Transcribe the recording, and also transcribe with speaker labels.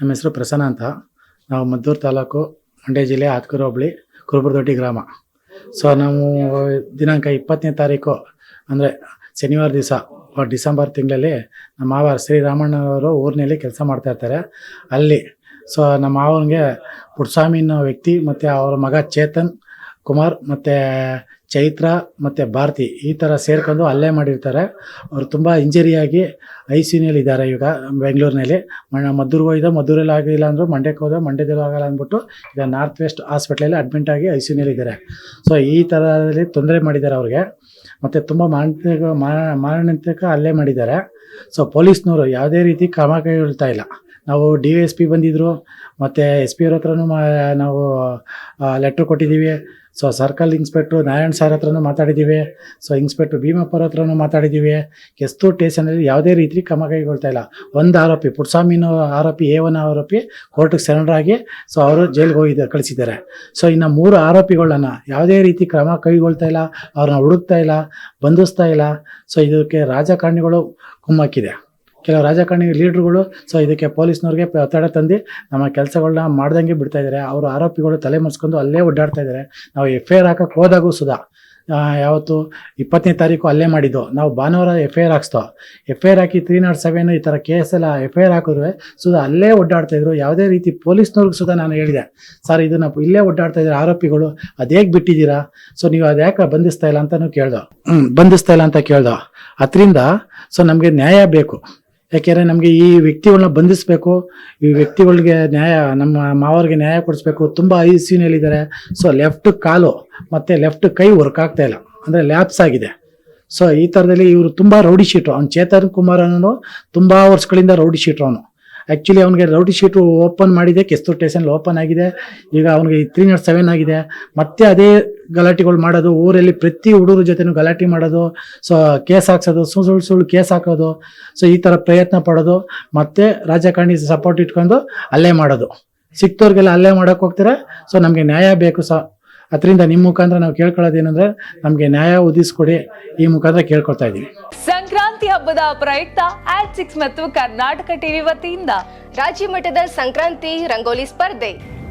Speaker 1: ನಮ್ಮ ಹೆಸರು ಪ್ರಸನ್ನ ಅಂತ. ನಾವು ಮದ್ದೂರು ತಾಲೂಕು ಮಂಡ್ಯ ಜಿಲ್ಲೆ ಆತ್ಕೂರು ಹೋಬಳಿ, ಕುರುಬರದೊಡ್ಡಿ ಗ್ರಾಮ. ಸೊ ನಾವು ದಿನಾಂಕ ಇಪ್ಪತ್ತನೇ ತಾರೀಕು, ಅಂದರೆ ಶನಿವಾರ ದಿವಸ ಡಿಸೆಂಬರ್ ತಿಂಗಳಲ್ಲಿ ನಮ್ಮ ಮಾವ ಶ್ರೀರಾಮಣ್ಣವರು ಊರಿನಲ್ಲಿ ಕೆಲಸ ಮಾಡ್ತಾ ಇರ್ತಾರೆ. ಅಲ್ಲಿ ಸೊ ನಮ್ಮ ಮಾವನಿಗೆ ಪುಟ್ಸ್ವಾಮಿ ವ್ಯಕ್ತಿ ಮತ್ತು ಅವರ ಮಗ ಚೇತನ್ ಕುಮಾರ್ ಮತ್ತು ಚೈತ್ರ ಮತ್ತು ಭಾರತಿ ಈ ಥರ ಸೇರ್ಕೊಂಡು ಅಲ್ಲೇ ಮಾಡಿರ್ತಾರೆ. ಅವರು ತುಂಬ ಇಂಜರಿಯಾಗಿ ಐ ಸಿ ನಿಯಲ್ಲಿ ಇದ್ದಾರೆ ಈಗ ಬೆಂಗಳೂರಿನಲ್ಲಿ. ಮಣ್ಣ ಮದ್ದೂರು ಹೋಯ್ದ ಮದ್ದೂರಲ್ಲಿ ಆಗಿಲ್ಲ ಅಂದರು ಮಂಡ್ಯಕ್ಕೆ ಹೋದ, ಮಂಡ್ಯದಲ್ಲಿ ಆಗಲ್ಲ ಅಂದ್ಬಿಟ್ಟು ಈಗ ನಾರ್ತ್ ವೆಸ್ಟ್ ಹಾಸ್ಪಿಟ್ಲಲ್ಲಿ ಅಡ್ಮಿಟ್ ಆಗಿ ಐ ಸಿ ಯುನಲ್ಲಿ ಇದ್ದಾರೆ. ಸೊ ಈ ಥರದಲ್ಲಿ ತೊಂದರೆ ಮಾಡಿದ್ದಾರೆ ಅವ್ರಿಗೆ. ಮತ್ತು ತುಂಬ ಮಾನಸಿಕ, ಮಾ- ಮಾರಣಾಂತಿಕ ಅಲ್ಲೇ ಮಾಡಿದ್ದಾರೆ. ಸೊ ಪೊಲೀಸ್ನವರು ಯಾವುದೇ ರೀತಿ ಕ್ರಮ ಕೈಗೊಳ್ತಾ ಇಲ್ಲ. ನಾವು ಡಿ ಎಸ್ ಪಿ ಬಂದಿದ್ದರು ಮತ್ತು ಎಸ್ ಪಿ ಅವ್ರ ಹತ್ರನೂ ಮಾ, ನಾವು ಲೆಟ್ರ್ ಕೊಟ್ಟಿದ್ದೀವಿ. So circle inspector Narayan sir ಹತ್ರನೂ ಮಾತಾಡಿದ್ದೀವಿ. ಸೊ ಇನ್ಸ್ಪೆಕ್ಟ್ರ್ ಭೀಮಪ್ಪರ ಹತ್ರನೂ ಮಾತಾಡಿದ್ದೀವಿ. ಕೆಸ್ತೂರು ಟೇಷನಲ್ಲಿ ಯಾವುದೇ ರೀತಿ ಕ್ರಮ ಕೈಗೊಳ್ತಾ ಇಲ್ಲ. ಒಂದು ಆರೋಪಿ, ಪುಟ್ಸ್ವಾಮಿನ ಆರೋಪಿ ಎ ಒನ್ ಆರೋಪಿ ಕೋರ್ಟಿಗೆ ಸರೆಂಡರ್ ಆಗಿ ಸೊ ಅವರು ಜೈಲಿಗೆ ಹೋಗಿದ್ದಾರೆ ಕಳಿಸಿದ್ದಾರೆ. ಸೊ ಇನ್ನು ಮೂರು ಆರೋಪಿಗಳನ್ನ ಯಾವುದೇ ರೀತಿ ಕ್ರಮ ಕೈಗೊಳ್ತಾ ಇಲ್ಲ, ಅವ್ರನ್ನ ಹುಡುಕ್ತಾ ಇಲ್ಲ, ಬಂಧಿಸ್ತಾ ಇಲ್ಲ. ಸೊ ಇದಕ್ಕೆ ರಾಜಕಾರಣಿಗಳು ಕುಮ್ಮಕ್ಕಿದೆ. ಕೆಲವು ರಾಜಕಾರಣಿ ಲೀಡ್ರುಗಳು ಸೊ ಇದಕ್ಕೆ ಪೊಲೀಸ್ನವ್ರಿಗೆ ಒತ್ತಡ ತಂದು ನಮ್ಮ ಕೆಲಸಗಳನ್ನ ಮಾಡ್ದಂಗೆ ಬಿಡ್ತಾ ಇದ್ದಾರೆ ಅವರು ಆರೋಪಿಗಳು ತಲೆ ಮರೆಸ್ಕೊಂಡು ಅಲ್ಲೇ ಓಡಾಡ್ತಾ ಇದ್ದಾರೆ ನಾವು ಎಫ್ ಐ ಆರ್ ಹಾಕಕ್ಕೆ ಹೋದಾಗೂ ಸುಧಾ ಯಾವತ್ತು ಇಪ್ಪತ್ತನೇ ತಾರೀಕು ಅಲ್ಲೇ ಮಾಡಿದ್ದು. ನಾವು ಭಾನುವಾರ ಎಫ್ ಐ ಆರ್ ಹಾಕ್ಸ್ತೋ ಎಫ್ ಐ ಆರ್ ಹಾಕಿ ತ್ರೀ ನಾಟ್ ಸೆವೆನ್ ಈ ಥರ ಕೇಸ್ ಎಲ್ಲ ಎಫ್ ಐ ಆರ್ ಹಾಕಿದ್ರೆ ಸುಧಾ ಅಲ್ಲೇ ಓಡಾಡ್ತಾಯಿದ್ರು ಯಾವುದೇ ರೀತಿ ಪೊಲೀಸ್ನವ್ರಿಗೆ ಸುಧಾ ನಾನು ಹೇಳಿದೆ. ಸರ್ ಇದನ್ನ ಇಲ್ಲೇ ಒಡ್ಡಾಡ್ತಾ ಇದ್ದಾರೆ ಆರೋಪಿಗಳು. ಅದೇಗೆ ಬಿಟ್ಟಿದ್ದೀರಾ? ಸೊ ನೀವು ಅದ್ಯಾಕೆ ಬಂಧಿಸ್ತಾ ಇಲ್ಲ ಅಂತಲೂ ಕೇಳ್ದೋ ಬಂಧಿಸ್ತಾ ಇಲ್ಲ ಅಂತ ಕೇಳ್ದೋ ಅದರಿಂದ, ಸೊ ನಮಗೆ ನ್ಯಾಯ ಬೇಕು. ಯಾಕೆಂದರೆ ನಮಗೆ ಈ ವ್ಯಕ್ತಿಗಳನ್ನ ಬಂಧಿಸಬೇಕು, ಈ ವ್ಯಕ್ತಿಗಳಿಗೆ ನ್ಯಾಯ, ನಮ್ಮ ಮಾವರಿಗೆ ನ್ಯಾಯ ಕೊಡಿಸ್ಬೇಕು, ತುಂಬ ಐ ಸಿ ಯುನಲ್ಲಿದ್ದಾರೆ ಸೊ ಲೆಫ್ಟ್ ಕಾಲು ಮತ್ತು ಲೆಫ್ಟ್ ಕೈ ವರ್ಕ್ ಆಗ್ತಾ ಇಲ್ಲ. ಅಂದರೆ ಲ್ಯಾಪ್ಸ್ ಆಗಿದೆ. ಸೊ ಈ ಥರದಲ್ಲಿ ಇವರು ತುಂಬ ರೌಡಿ ಶೀಟ್ರು ಅವ್ನು ಚೇತನ್ ಕುಮಾರ್ ಅನ್ನೋನು ತುಂಬ ವರ್ಷಗಳಿಂದ ರೌಡಿ ಶೀಟ್ರು ಅವನು. ಆ್ಯಕ್ಚುಲಿ ಅವನಿಗೆ ರೌಡಿ ಶೀಟು ಓಪನ್ ಮಾಡಿದೆ. ಕೆಸ್ತೂರು ಸ್ಟೇಷನ್ ಓಪನ್ ಆಗಿದೆ. ಈಗ ಅವನಿಗೆ ತ್ರೀ ನಾಟ್ ಸೆವೆನ್ ಆಗಿದೆ. ಮತ್ತೆ ಅದೇ ಗಲಾಟೆಗಳು ಮಾಡೋದು, ಊರಲ್ಲಿ ಪ್ರತಿ ಹುಡುಗರ ಜೊತೆನೂ ಗಲಾಟೆ ಮಾಡೋದು, ಸೊ ಕೇಸ್ ಹಾಕ್ಸೋದು ಸುಳ್ಳು ಸುಳ್ಳು ಸುಳ್ಳು ಕೇಸ್ ಹಾಕೋದು, ಸೊ ಈ ಥರ ಪ್ರಯತ್ನ ಪಡೋದು, ಮತ್ತೆ ರಾಜಕಾರಣಿ ಸಪೋರ್ಟ್ ಇಟ್ಕೊಂಡು ಅಲ್ಲೇ ಮಾಡೋದು. ಸಿಕ್ತವ್ರಿಗೆಲ್ಲ ಅಲ್ಲೇ ಮಾಡೋಕೆ ಹೋಗ್ತಾರೆ? ಸೊ ನಮಗೆ ನ್ಯಾಯ ಬೇಕು ಸ. ಅದರಿಂದ ನಿಮ್ಮ ಮುಖಾಂತರ ನಾವು ಕೇಳ್ಕೊಳ್ಳೋದೇನೆಂದ್ರೆ, ನಮಗೆ ನ್ಯಾಯ ಒದಿಸ್ಕೊಡಿ ಈ ಮುಖಾಂತರ ಕೇಳ್ಕೊಳ್ತಾ ಇದ್ದೀವಿ
Speaker 2: ಸಂಕ್ರಾಂತಿ ಹಬ್ಬದ ಪ್ರಯುಕ್ತ ಆಟ್ ಸಿಕ್ಸ್ ಮತ್ತು ಕರ್ನಾಟಕ ಟಿವಿ ವತಿಯಿಂದ
Speaker 3: ರಾಜ್ಯ ಮಟ್ಟದ ಸಂಕ್ರಾಂತಿ ರಂಗೋಲಿ ಸ್ಪರ್ಧೆ.